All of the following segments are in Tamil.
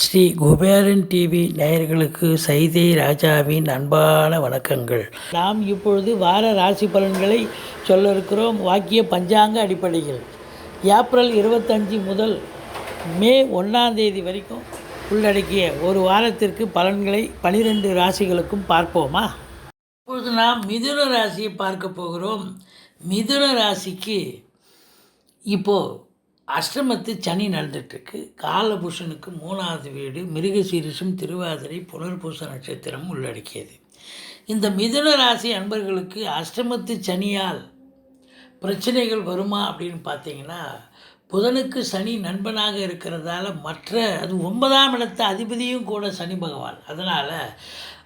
ஸ்ரீ குபேரன் டிவி நேயர்களுக்கு சைதை ராஜாவின் அன்பான வணக்கங்கள். நாம் இப்பொழுது வார ராசி பலன்களை சொல்ல இருக்கிறோம் வாக்கிய பஞ்சாங்க அடிப்படையில். ஏப்ரல் இருபத்தஞ்சி முதல் மே ஒன்றாம் தேதி வரைக்கும் உள்ளடக்கிய ஒரு வாரத்திற்கு பலன்களை பனிரெண்டு ராசிகளுக்கும் பார்ப்போமா? இப்பொழுது நாம் மிதுன ராசியை பார்க்க போகிறோம். மிதுன ராசிக்கு இப்போது அஷ்டமத்து சனி நடந்துட்டுருக்கு. காலபூஷனுக்கு மூணாவது வீடு மிருகசீரிஷம் திருவாதிரை புனர்பூச நட்சத்திரம் உள்ளடக்கியது. இந்த மிதுன ராசி அன்பர்களுக்கு அஷ்டமத்து சனியால் பிரச்சனைகள் வருமா அப்படின்னு பார்த்தீங்கன்னா புதனுக்கு சனி நண்பனாக இருக்கிறதால மற்ற அது ஒன்பதாம் இடத்த அதிபதியும் கூட சனி பகவான். அதனால்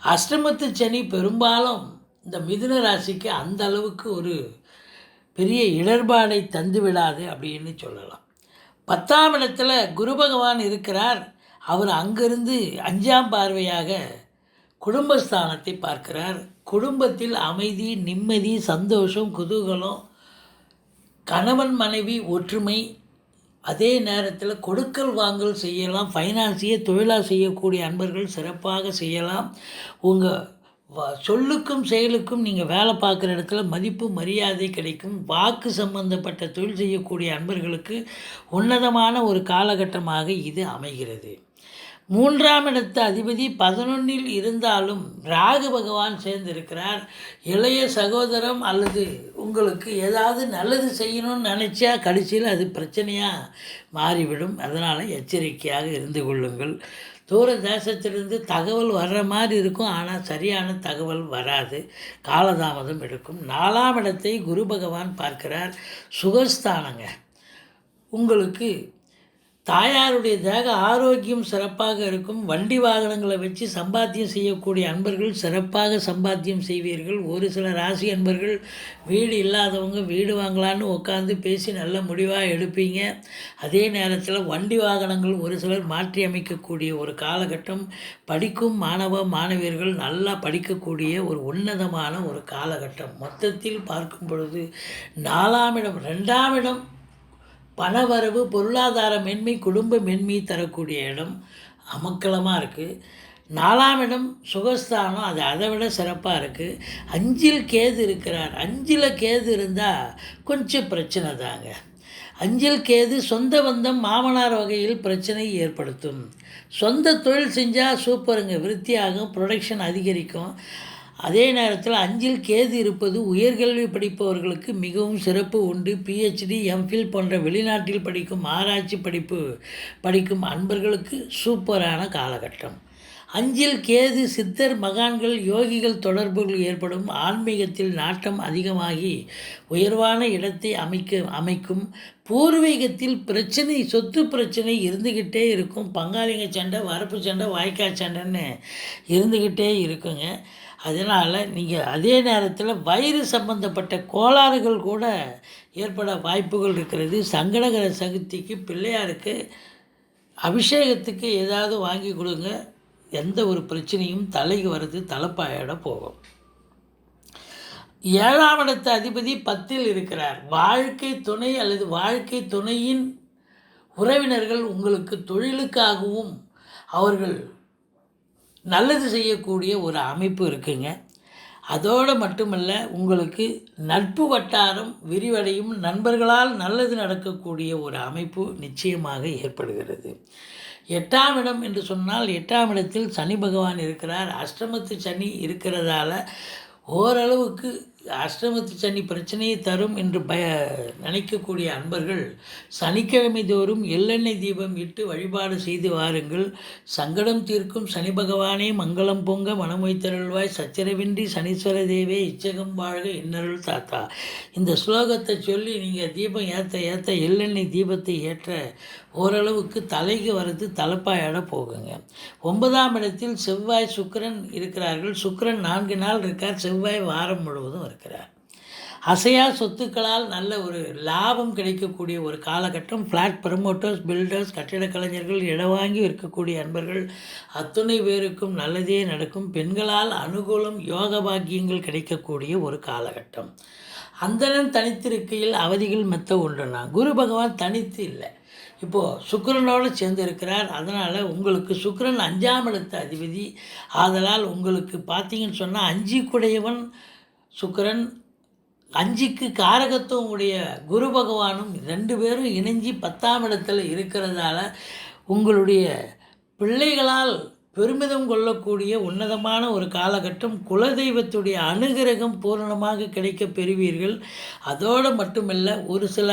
அஷ்டமத்து சனி பெரும்பாலும் இந்த மிதுன ராசிக்கு அந்த அளவுக்கு ஒரு பெரிய இடர்பாடை தந்து விடாது அப்படின்னு சொல்லலாம். பத்தாம் இடத்துல குரு பகவான் இருக்கிறார். அவர் அங்கிருந்து அஞ்சாம் பார்வையாக குடும்பஸ்தானத்தை பார்க்கிறார். குடும்பத்தில் அமைதி நிம்மதி சந்தோஷம் குதூகலம் கணவன் மனைவி ஒற்றுமை அதே நேரத்தில் கொடுக்கல் வாங்கல் செய்யலாம் ஃபைனான்ஸையே தொழிலாக செய்யக்கூடிய அன்பர்கள் சிறப்பாக செய்யலாம். உங்கள் சொல்லுக்கும் செயலுக்கும் நீங்கள் வேலை பார்க்குற இடத்துல மதிப்பு மரியாதை கிடைக்கும். வாக்கு சம்பந்தப்பட்ட தொழில் செய்யக்கூடிய அன்பர்களுக்கு உன்னதமான ஒரு காலகட்டமாக இது அமைகிறது. மூன்றாம் இடத்த அதிபதி பதினொன்னில் இருந்தாலும் ராகு பகவான் சேர்ந்திருக்கிறார். இளைய சகோதரம் அல்லது உங்களுக்கு ஏதாவது நல்லது செய்யணும்னு நினச்சா கடைசியில் அது பிரச்சனையாக மாறிவிடும். அதனால் எச்சரிக்கையாக இருந்து கொள்ளுங்கள். தூர தேசத்திலிருந்து தகவல் வர்ற மாதிரி இருக்கும். ஆனால் சரியான தகவல் வராது. காலதாமதம் எடுக்கும். நாலாம் இடத்தை குரு பகவான் பார்க்கிறார். சுகஸ்தானங்க. உங்களுக்கு தாயாருடைய தேக ஆரோக்கியம் சிறப்பாக இருக்கும். வண்டி வாகனங்களை வச்சு சம்பாத்தியம் செய்யக்கூடிய அன்பர்கள் சிறப்பாக சம்பாத்தியம் செய்வீர்கள். ஒரு சில ராசி அன்பர்கள் வீடு இல்லாதவங்க வீடு வாங்கலான்னு உட்காந்து பேசி நல்ல முடிவாக எடுப்பீங்க. அதே நேரத்தில் வண்டி வாகனங்கள் ஒரு சிலர் மாற்றி அமைக்கக்கூடிய ஒரு காலகட்டம். படிக்கும் மாணவ மாணவியர்கள் நல்லா படிக்கக்கூடிய ஒரு உன்னதமான ஒரு காலகட்டம். மொத்தத்தில் பார்க்கும் பொழுது நாலாம் இடம் ரெண்டாம் இடம் பணவரவு பொருளாதார மென்மை குடும்ப மென்மை தரக்கூடிய இடம் அமக்கலமாக இருக்குது நாலாம் இடம் சுகஸ்தானம். அது அதை விட சிறப்பாக இருக்குது அஞ்சில் கேது இருக்கிறார். அஞ்சில் கேது இருந்தால் கொஞ்சம் பிரச்சனை தாங்க. அஞ்சில் கேது சொந்த பந்தம் மாமனார் வகையில் பிரச்சனை ஏற்படுத்தும். சொந்த தொழில் செஞ்சால் சூப்பருங்க. விருத்தியாகும். ப்ரொடக்ஷன் அதிகரிக்கும். அதே நேரத்தில் அஞ்சில் கேது இருப்பது உயர்கல்வி படிப்பவர்களுக்கு மிகவும் சிறப்பு உண்டு. பிஹெச்டி எம்ஃபில் போன்ற வெளிநாட்டில் படிக்கும் ஆராய்ச்சி படிப்பு படிக்கும் அன்பர்களுக்கு சூப்பரான காலகட்டம். அஞ்சில் கேது சித்தர் மகான்கள் யோகிகள் தொடர்புகள் ஏற்படும். ஆன்மீகத்தில் நாட்டம் அதிகமாகி உயர்வான இடத்தை அமைக்க அமைக்கும். பூர்வீகத்தில் பிரச்சனை சொத்து பிரச்சனை இருந்துக்கிட்டே இருக்கும். பங்காளிங்க சண்டை வரப்பு சண்டை வாய்க்கால் சண்டைன்னு இருந்துக்கிட்டே இருக்குங்க. அதனால் நீங்கள் அதே நேரத்தில் வயிறு சம்பந்தப்பட்ட கோளாறுகள் கூட ஏற்பட வாய்ப்புகள் இருக்கிறது. சங்கடகர சக்திக்கு பிள்ளையாருக்கு அபிஷேகத்துக்கு ஏதாவது வாங்கி கொடுங்க. எந்த ஒரு பிரச்சனையும் தலைக்கு வர்றது தலைப்பாயோட போகும். ஏழாம் இடத்த அதிபதி பத்தில் இருக்கிறார். வாழ்க்கை துணை அல்லது வாழ்க்கை துணையின் உறவினர்கள் உங்களுக்கு தொழிலுக்காகவும் அவர்கள் நல்லது செய்யக்கூடிய ஒரு அமைப்பு இருக்குங்க. அதோடு மட்டுமல்ல உங்களுக்கு நட்பு வட்டாரம் விரிவடையும் நண்பர்களால் நல்லது நடக்கக்கூடிய ஒரு அமைப்பு நிச்சயமாக ஏற்படுகிறது. எட்டாம் இடம் என்று சொன்னால் எட்டாம் இடத்தில் சனி பகவான் இருக்கிறார். அஷ்டமத்து சனி இருக்கிறதால ஓரளவுக்கு அஷ்டமத்து சனி பிரச்சனையை தரும் என்று பய நினைக்கக்கூடிய அன்பர்கள் சனிக்கிழமை தோறும் எள்ளெண்ணெய் தீபம் இட்டு வழிபாடு செய்து வாருங்கள். சங்கடம் தீர்க்கும் சனி பகவானே மங்களம் பொங்க மனமொய்த்தருள்வாய் சச்சரவின்றி சனீஸ்வர தேவே இச்சகம் வாழ்க இன்னருள் தாத்தா. இந்த ஸ்லோகத்தை சொல்லி நீங்கள் தீபம் ஏற்ற ஏற்ற எள்ளெண்ணெய் தீபத்தை ஏற்ற ஓரளவுக்கு தலைக்கு வர்றது தலைப்பாயோட போகுங்க. ஒன்பதாம் இடத்தில் செவ்வாய் சுக்கரன் இருக்கிறார்கள். சுக்கிரன் நான்கு நாள் இருக்கார். செவ்வாய் வாரம் முழுவதும் இருக்கிறார் அசையா சொத்துக்களால் நல்ல ஒரு லாபம் கிடைக்கக்கூடிய ஒரு காலகட்டம். ஃப்ளாட் ப்ரமோட்டர்ஸ் பில்டர்ஸ் கட்டிடக் கலைஞர்கள் இடவாங்கி வாங்கி விற்கக்கூடிய அன்பர்கள். அத்துணை பேருக்கும் நல்லதே நடக்கும். பெண்களால் அனுகூலம் யோக பாக்கியங்கள் கிடைக்கக்கூடிய ஒரு காலகட்டம். அந்தனன் தனித்திருக்கையில் அவதிகள் மெத்த உண்டுனா குரு பகவான் தனித்து இல்லை. இப்போது சுக்கரனோடு சேர்ந்து இருக்கிறார். அதனால் உங்களுக்கு சுக்கரன் அஞ்சாம் இடத்த அதிபதி. ஆதலால் உங்களுக்கு பார்த்தீங்கன்னு சொன்னால் அஞ்சு குடையவன் சுக்கரன் அஞ்சுக்கு காரகத்துவம் உடைய குரு பகவானும் ரெண்டு பேரும் இணைஞ்சி பத்தாம் இடத்துல இருக்கிறதால உங்களுடைய பிள்ளைகளால் பெருமிதம் கொள்ளக்கூடிய உன்னதமான ஒரு காலகட்டம் குலதெய்வத்துடைய அனுகிரகம் பூரணமாக கிடைக்கப் பெறுவீர்கள். அதோடு மட்டுமல்ல ஒரு சில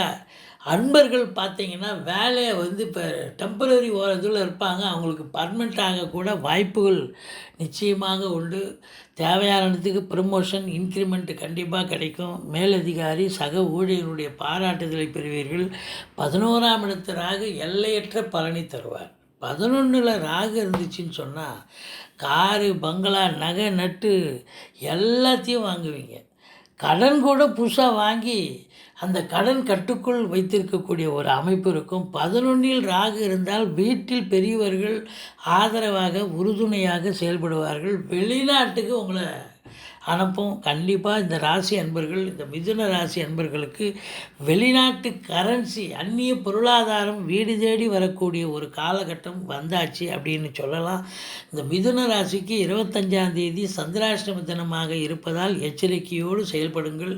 அன்பர்கள் பார்த்தீங்கன்னா வேலையை வந்து இப்போ டெம்பரரி ஓரத்தில் இருப்பாங்க. அவங்களுக்கு பர்மனெண்ட் ஆகக்கூட வாய்ப்புகள் நிச்சயமாக உண்டு. தேவையானதுக்கு ப்ரமோஷன் இன்க்ரிமெண்ட் கண்டிப்பாக கிடைக்கும். மேலதிகாரி சக ஊழியர்களுடைய பாராட்டுதலை பெறுவீர்கள். பதினோராம் இடத்து ராகு எல்லையற்ற பலனை தருவார். பதினொன்றில் ராகு இருந்துச்சுன்னு சொன்னால் காரு பங்களா நகை நட்டு எல்லாத்தையும் வாங்குவீங்க. கடன் கூட புதுசாக வாங்கி அந்த கடன் கட்டுக்குள் வைத்திருக்கக்கூடிய ஒரு அமைப்பு இருக்கும். பதினொன்றில் ராகு இருந்தால் வீட்டில் பெரியவர்கள் ஆதரவாக உறுதுணையாக செயல்படுவார்கள். வெளிநாட்டுக்கு உங்களை அனுப்பும். கண்டிப்பாக இந்த ராசி அன்பர்கள் இந்த மிதுன ராசி அன்பர்களுக்கு வெளிநாட்டு கரன்சி அந்நிய பொருளாதாரம் வீடு தேடி வரக்கூடிய ஒரு காலகட்டம் வந்தாச்சு அப்படின்னு சொல்லலாம். இந்த மிதுன ராசிக்கு இருபத்தஞ்சாம் தேதி சந்திராஷ்டம தினமாக இருப்பதால் எச்சரிக்கையோடு செயல்படுங்கள்.